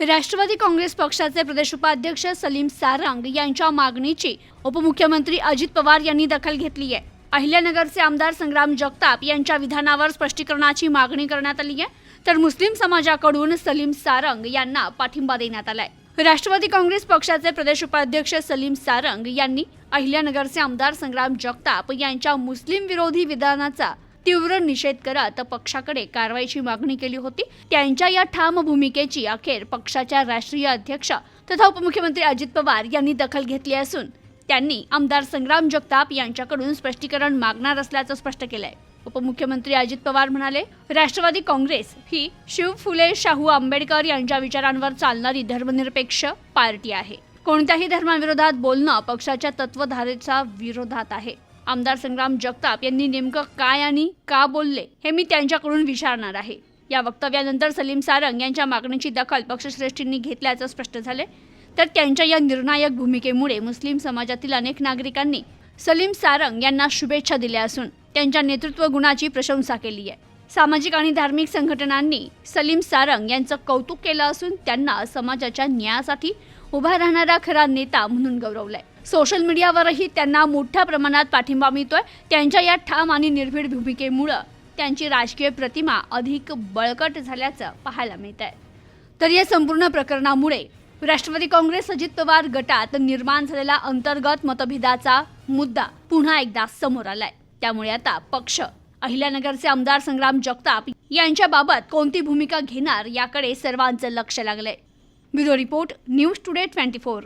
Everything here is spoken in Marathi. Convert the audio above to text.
राष्ट्रवादी काँग्रेस पक्षाचे प्रदेश उपाध्यक्ष सलीम सारंग यांच्या मागणीची उपमुख्यमंत्री अजित पवार यांनी दखल घेतली आहे. अहिल्यानगरचे आमदार संग्राम जगताप यांच्या विधानावर स्पष्टीकरणाची मागणी करण्यात आली आहे. तर मुस्लिम समाजाकडून सलीम सारंग यांना पाठिंबा देण्यात आलाय. राष्ट्रवादी काँग्रेस पक्षाचे प्रदेश उपाध्यक्ष सलीम सारंग यांनी अहिल्यानगरचे आमदार संग्राम जगताप यांच्या मुस्लिम विरोधी विधानाचा तीव्र निषेध करत पक्षाकडे कारवाईची मागणी केली होती. त्यांच्या या ठाम भूमिकेची अखेर पक्षाच्या राष्ट्रीय अध्यक्ष तथा उपमुख्यमंत्री अजित पवार यांनी दखल घेतली असून त्यांनी आमदार संग्राम जगताप यांच्याकडून स्पष्टीकरण मागणार असल्याचं स्पष्ट केलंय. उपमुख्यमंत्री अजित पवार म्हणाले राष्ट्रवादी काँग्रेस ही शिव फुले शाहू आंबेडकर यांच्या विचारांवर चालणारी धर्मनिरपेक्ष पार्टी आहे. कोणत्याही धर्माविरोधात बोलणं पक्षाच्या तत्वधारेचा विरोधात आहे. आमदार संग्राम जगताप यांनी नेमकं काय आणि का बोलले हे मी त्यांच्याकडून विचारणार आहे. या वक्तव्यानंतर सलीम सारंग यांच्या मागणीची दखल पक्षश्रेष्ठींनी घेतल्याचं स्पष्ट झाले तर त्यांच्या या निर्णायक भूमिकेमुळे मुस्लिम समाजातील अनेक नागरिकांनी सलीम सारंग यांना शुभेच्छा दिल्या असून त्यांच्या नेतृत्व गुणाची प्रशंसा केली आहे. सामाजिक आणि धार्मिक संघटनांनी सलीम सारंग यांचं कौतुक केलं असून त्यांना समाजाच्या न्यायासाठी उभा राहणारा खरा नेता म्हणून गौरवलाय. सोशल मीडियावरही त्यांना मोठ्या प्रमाणात पाठिंबा मिळतोय. त्यांच्या या ठाम आणि निर्भीड भूमिकेमुळं त्यांची राजकीय प्रतिमा अधिक बळकट झाल्याचं पाहायला मिळत आहे तर या संपूर्ण प्रकरणामुळे राष्ट्रवादी काँग्रेस अजित पवार गटात निर्माण झालेला अंतर्गत मतभेदाचा मुद्दा पुन्हा एकदा समोर आलाय. त्यामुळे आता पक्ष अहिल्यानगरचे आमदार संग्राम जगताप यांच्याबाबत कोणती भूमिका घेणार याकडे सर्वांचं लक्ष लागलंय. Bureau report news today twenty four.